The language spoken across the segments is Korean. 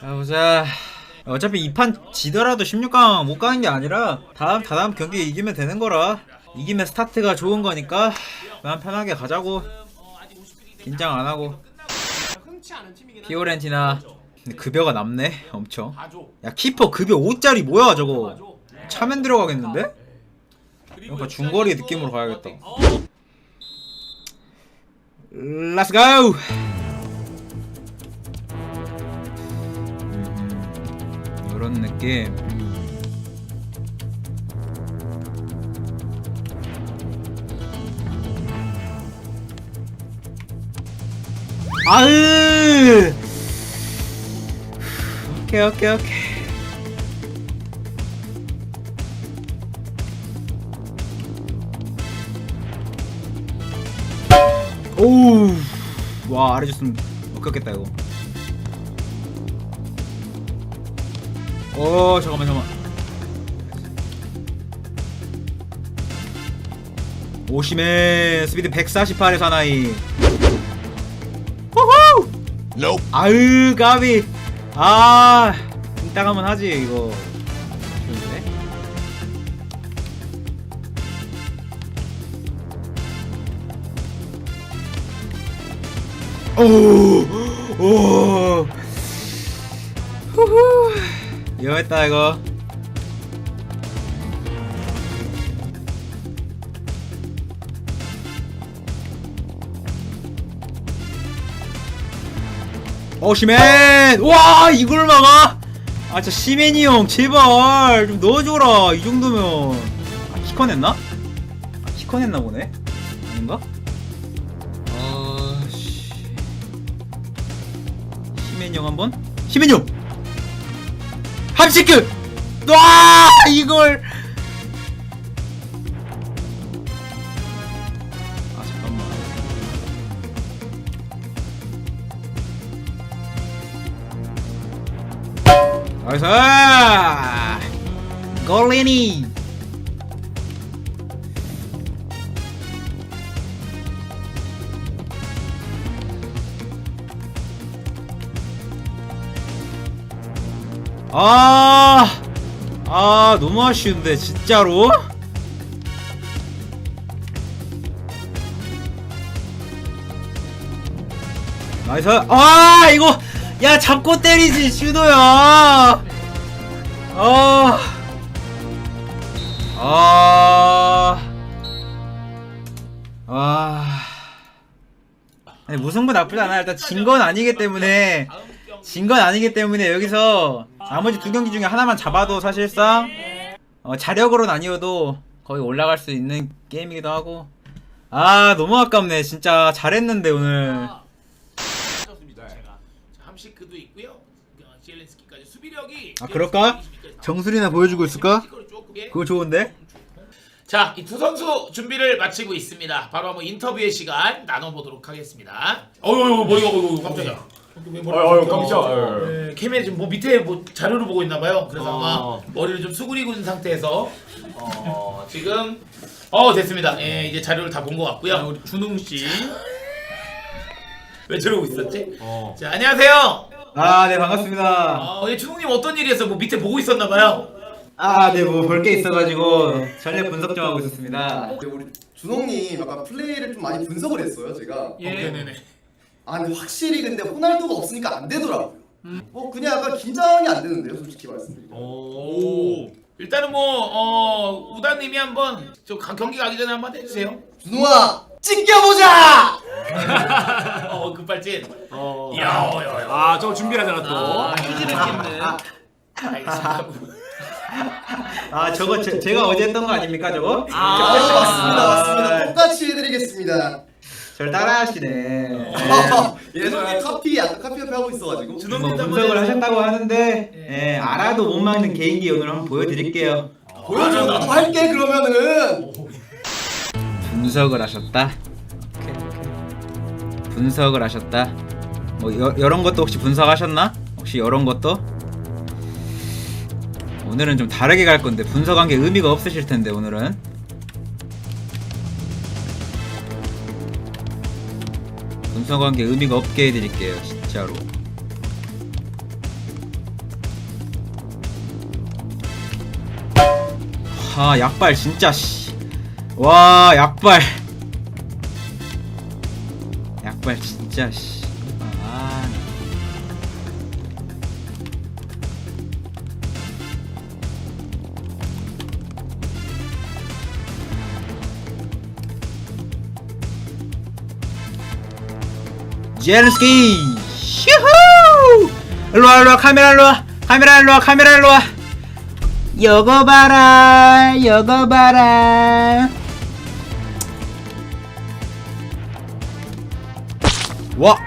자 보자 어차피 이 판 지더라도 16강 못 가는 게 아니라 다음 다다음 경기 이기면 되는 거라 이기면 스타트가 좋은 거니까 마음 편하게 가자고 긴장 안 하고 피오렌티나 급여가 남네 엄청. 야 키퍼 급여 5짜리 뭐야 저거. 차면 들어가겠는데? 뭔가 중거리 느낌으로 또 가야겠다. go! 이런 느낌. 아으! 오케이 오케이 오케이. 오우 와 아래 줬으면 먹혔겠다 이거 어 잠깐만 잠깐만. 오시메 스피드 148의 사나이. 호호 아으 가비 아 이따 가면 하지 이거. 좋은데? 오, 오, 후후, 위험했다 이거. 어 시맨, 와 이걸 막아? 아 진짜 시맨이 형 제발 좀 넣어줘라 이 정도면. 아 키컨 했나? 아 키컨 했나 보네. 아닌가? 아 씨. 시맨형 한번? 시맨형! 함시크! 와 이걸. 아 잠깐만. 나이스! 골리니 아, 아, 너무 아쉬운데, 진짜로? 나이스. 아, 이거, 야, 잡고 때리지, 슈도야. 아, 아, 아. 아니, 무승부 나쁘지 않아. 일단 진 건 아니기 때문에. 진 건 아니기 때문에 여기서 나머지 두 경기 중에 하나만 잡아도 사실상 어, 자력으로는 아니어도 거의 올라갈 수 있는 게임이기도 하고 아 너무 아깝네 진짜 잘했는데 오늘. 제가 함시크도 있고요. 어, 수비력이 아, 그럴까? 정수리나 보여주고 있을까? 그거 좋은데? 자, 이 두 선수 준비를 마치고 있습니다. 바로 한번 인터뷰의 시간 나눠보도록 하겠습니다. 어유, 머리가, 어유, 깜짝이야. 어유, 깜짝이야. 네, 캠에 지금 뭐 밑에 뭐 자료를 보고 있나 봐요. 그래서 어. 아마 머리를 좀 수그리고 있는 상태에서 어, 지금 어 됐습니다. 예, 이제 자료를 다 본것 같고요. 우리 준웅 씨. 왜 저러고 있었지? 어. 자, 안녕하세요. 아 네 반갑습니다 어, 예, 준웅님 어떤 일이 있어? 뭐 밑에 보고 있었나 봐요. 아 네 뭐 볼 게 있어가지고 전략 분석 좀 하고 있었습니다 근데 우리 준홍님 약간 플레이를 좀 많이 분석을 했어요 제가 예, 네네네. 아 근데 확실히 근데 호날두가 없으니까 안 되더라고요 뭐 그냥 약간 긴장이 안 되는데요 솔직히 말씀드리면 오. 일단은 뭐 어, 우다님이 한번 저 가- 경기 가기 전에 한번 해주세요. 준홍아 찍혀보자! 어 급발진. 어. 야, 야, 야. 아, 저거 준비하잖아 또. 아, 휴지를 찢는. 알겠습니다. 아 저거 제, 제가 어제 했던 거 아닙니까 저거? 아, 맞습니다 맞습니다 똑같이 해드리겠습니다 저를 따라하시네. 예전에 카피 약간 카피 옆에 하고 있어가지고. 뭐 한번 분석을. 하셨다고 하는데 예, 알아도 못 막는 개인기 오늘 한번 보여드릴게요. 보여줘. 나도 할게 그러면은. 분석을 하셨다. 분석을 하셨다. 뭐 여, 이런 것도 혹시 분석하셨나? 혹시 이런 것도? 오늘은 좀 다르게 갈 건데 분석한 게 의미가 없으실 텐데 오늘은 운성관계 의미가 없게 해드릴게요 진짜로 아 약발 진짜 씨. 와 약발 약발 진짜 씨. 제르스키! 슈후! 일로와 일로와 카메라 일로와. 카메라 일로와 카메라 일로와. 여거 봐라 여거 봐라. 와.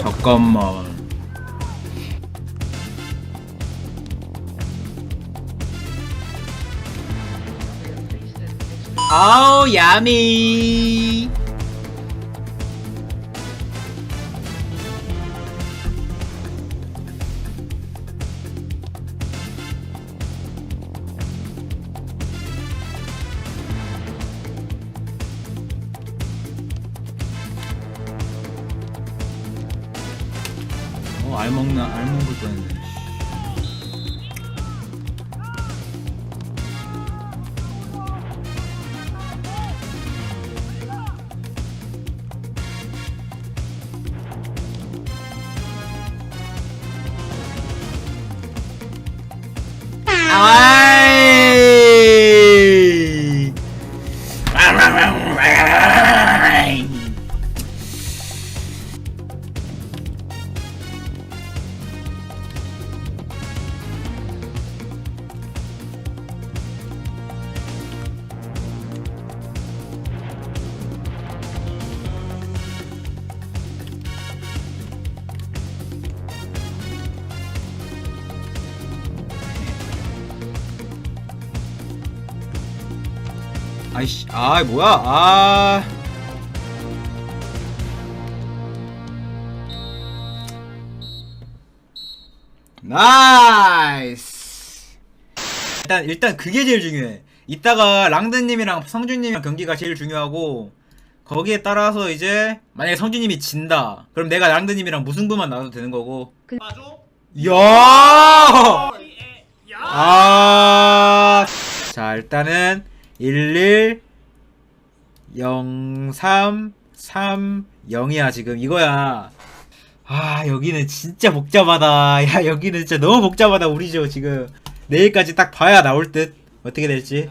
잠깐만. 아우 야미 알 먹나 알 먹을 뻔했네 아이씨, 아 뭐야, 아. 나이스. 일단 일단 그게 제일 중요해. 이따가 랑드님이랑 성준님이랑 경기가 제일 중요하고 거기에 따라서 이제 만약에 성준님이 진다. 그럼 내가 랑드님이랑 무승부만 나눠도 되는 거고. 맞아? 야! 아. 자, 일단은 11 03 3 0이야 지금 이거야. 아, 여기는 진짜 복잡하다. 야, 여기는 진짜 너무 복잡하다. 우리죠, 지금. 내일까지 딱 봐야 나올 듯. 어떻게 될지.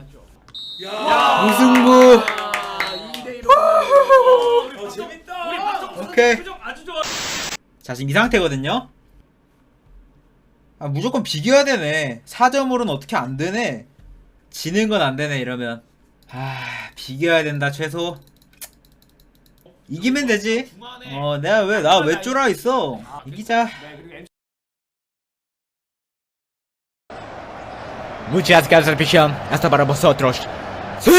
무승부. 재밌다. 오케이. 자, 지금 이 상태거든요. 아, 무조건 비교해야 되네. 4점으로는 어떻게 안 되네. 지는 건 안 되네, 이러면. 아, 비교해야 된다, 최소. 이기면 되지. 어, 내가 왜, 나 왜 쫄아 있어. 이기자. Muchas gracias, Pichón. Hasta para vosotros. ¡Sí!